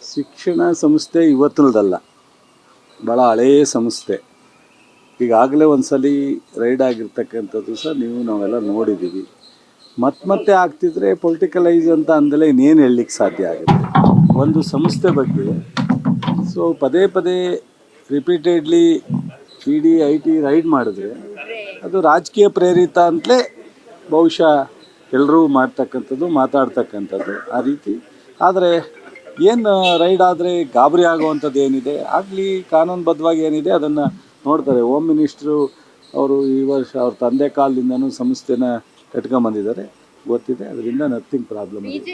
ಶಿಕ್ಷಣ ಸಂಸ್ಥೆ ಇವತ್ತಿನದಲ್ಲ. ಭಾಳ ಹಳೆಯ ಸಂಸ್ಥೆ. ಈಗಾಗಲೇ ಒಂದು ಸಲ ರೈಡ್ ಆಗಿರ್ತಕ್ಕಂಥದ್ದು ಸಹ ನೀವು ನಾವೆಲ್ಲ ನೋಡಿದ್ದೀವಿ. ಮತ್ತೆ ಮತ್ತೆ ಆಗ್ತಿದ್ರೆ ಪೊಲಿಟಿಕಲೈಸ್ ಅಂತ ಅಂದಲೇ ಇನ್ನೇನು ಹೇಳಲಿಕ್ಕೆ ಸಾಧ್ಯ ಆಗುತ್ತೆ? ಒಂದು ಸಂಸ್ಥೆ ಬಗ್ಗೆ. ಸೊ ಪದೇ ಪದೇ repeatedly E D I T raid ಮಾಡಿದ್ರೆ ಅದು ರಾಜಕೀಯ ಪ್ರೇರಿತ ಅಂತಲೇ ಬಹುಶಃ ಎಲ್ಲರೂ ಮಾಡ್ತಕ್ಕಂಥದ್ದು, ಮಾತಾಡ್ತಕ್ಕಂಥದ್ದು ಆ ರೀತಿ. ಆದರೆ ಏನು ರೈಡ್ ಆದ್ರೆ ಗಾಬರಿ ಆಗುವಂಥದ್ದು ಏನಿದೆ? ಆಗಲಿ ಕಾನೂನುಬದ್ಧವಾಗಿ ಏನಿದೆ ಅದನ್ನ ನೋಡ್ತಾರೆ. ಹೋಮ್ ಮಿನಿಸ್ಟ್ರು ಅವರು ಈ ವರ್ಷ ಅವ್ರ ತಂದೆ ಕಾಲದಿಂದನೂ ಸಂಸ್ಥೆನ ಕಟ್ಕೊಂಬಂದಿದ್ದಾರೆ. ಗೊತ್ತಿದೆ ಅದರಿಂದ ನಥಿಂಗ್ ಪ್ರಾಬ್ಲಮ್ ಏನ್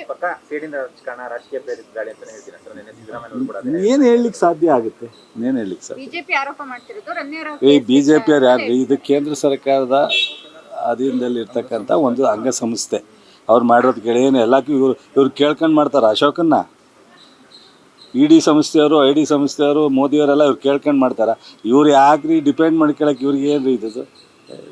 ಏನು ಹೇಳಲಿಕ್ಕೆ ಸಾಧ್ಯ ಆಗುತ್ತೆ? ಏನು ಹೇಳಲಿಕ್ಕೆ ಸಾಧ್ಯ? ಬಿಜೆಪಿ ಆರೋಪ ಮಾಡ್ತಿರೋದು ರಮ್ಯಾ ಈ ಬಿ ಜೆ ಪಿಯವ್ರು ಯಾರು? ಇದು ಕೇಂದ್ರ ಸರ್ಕಾರದ ಅಧೀನದಲ್ಲಿ ಇರ್ತಕ್ಕಂಥ ಒಂದು ಅಂಗಸಂಸ್ಥೆ. ಅವ್ರು ಮಾಡಿರೋದು ಗೆಳೆಯನು ಎಲ್ಲಕ್ಕೂ ಇವ್ರು ಇವ್ರು ಕೇಳ್ಕೊಂಡು ಮಾಡ್ತಾರೆ ಅಶೋಕನ್ನ. ಇ ಡಿ ಸಂಸ್ಥೆಯವರು, ಐ ಡಿ ಸಂಸ್ಥೆಯವರು, ಮೋದಿಯವರೆಲ್ಲ ಇವ್ರು ಕೇಳ್ಕೊಂಡು ಮಾಡ್ತಾರೆ. ಇವ್ರು ಯಾಕ್ರಿ ಡಿಪೆಂಡ್ ಮಾಡ್ಕೊಳಕ್ಕೆ ಇವ್ರಿಗೆ ಏನು ರೀ ಇದು?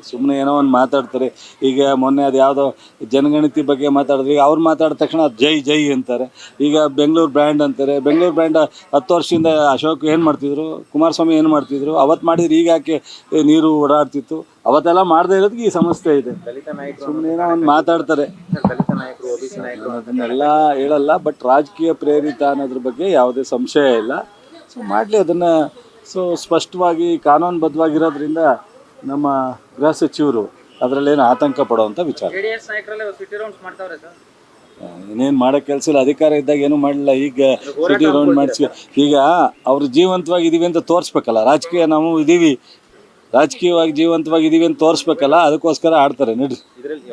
ಸುಮ್ಮನೆ ಏನೋ ಒಂದು ಮಾತಾಡ್ತಾರೆ. ಈಗ ಮೊನ್ನೆ ಅದು ಯಾವುದೋ ಜನಗಣತಿ ಬಗ್ಗೆ ಮಾತಾಡಿದ್ರೆ ಈಗ ಅವ್ರು ಮಾತಾಡಿದ ತಕ್ಷಣ ಜೈ ಜೈ ಅಂತಾರೆ. ಈಗ ಬೆಂಗಳೂರು ಬ್ರ್ಯಾಂಡ್ ಅಂತಾರೆ. ಬೆಂಗಳೂರು ಬ್ರ್ಯಾಂಡ್ ಹತ್ತು ವರ್ಷದಿಂದ ಅಶೋಕ್ ಏನು ಮಾಡ್ತಿದ್ರು? ಕುಮಾರಸ್ವಾಮಿ ಏನು ಮಾಡ್ತಿದ್ರು? ಅವತ್ತು ಮಾಡಿದ್ರೆ ಈಗ ಯಾಕೆ ನೀರು ಓಡಾಡ್ತಿತ್ತು? ಅವತ್ತೆಲ್ಲ ಮಾಡದೇ ಇರೋದಕ್ಕೆ ಈ ಸಮಸ್ಯೆ ಇದೆ. ಸುಮ್ಮನೆ ಏನೋ ಒಂದು ಮಾತಾಡ್ತಾರೆ. ಅದನ್ನೆಲ್ಲ ಹೇಳಲ್ಲ ಬಟ್ ರಾಜಕೀಯ ಪ್ರೇರಿತ ಅನ್ನೋದ್ರ ಬಗ್ಗೆ ಯಾವುದೇ ಸಂಶಯ ಇಲ್ಲ. ಸೊ ಮಾಡಲಿ ಅದನ್ನು. ಸೊ ಸ್ಪಷ್ಟವಾಗಿ ಕಾನೂನುಬದ್ಧವಾಗಿರೋದ್ರಿಂದ ನಮ್ಮ ಗೃಹ ಸಚಿವರು ಅದರಲ್ಲೇನು ಆತಂಕ ಪಡುವಂಥ ವಿಚಾರ. ಇನ್ನೇನು ಮಾಡೋ ಕೆಲಸ ಇಲ್ಲ ಅಧಿಕಾರ ಇದ್ದಾಗ ಏನೂ ಮಾಡಲಿಲ್ಲ ಈಗ ಸಿಟಿ ರೌಂಡ್ ಮಾಡಿಸಿ ಈಗ ಅವರು ಜೀವಂತವಾಗಿ ಇದೀವಿ ಅಂತ ತೋರಿಸ್ಬೇಕಲ್ಲ ರಾಜಕೀಯ ನಾವು ಇದ್ದೀವಿ ರಾಜಕೀಯವಾಗಿ ಜೀವಂತವಾಗಿ ಇದೀವಿ ಅಂತ ತೋರಿಸ್ಬೇಕಲ್ಲ ಅದಕ್ಕೋಸ್ಕರ ಆಡ್ತಾರೆ ನಡ್ರಿ. ಇದರಲ್ಲಿ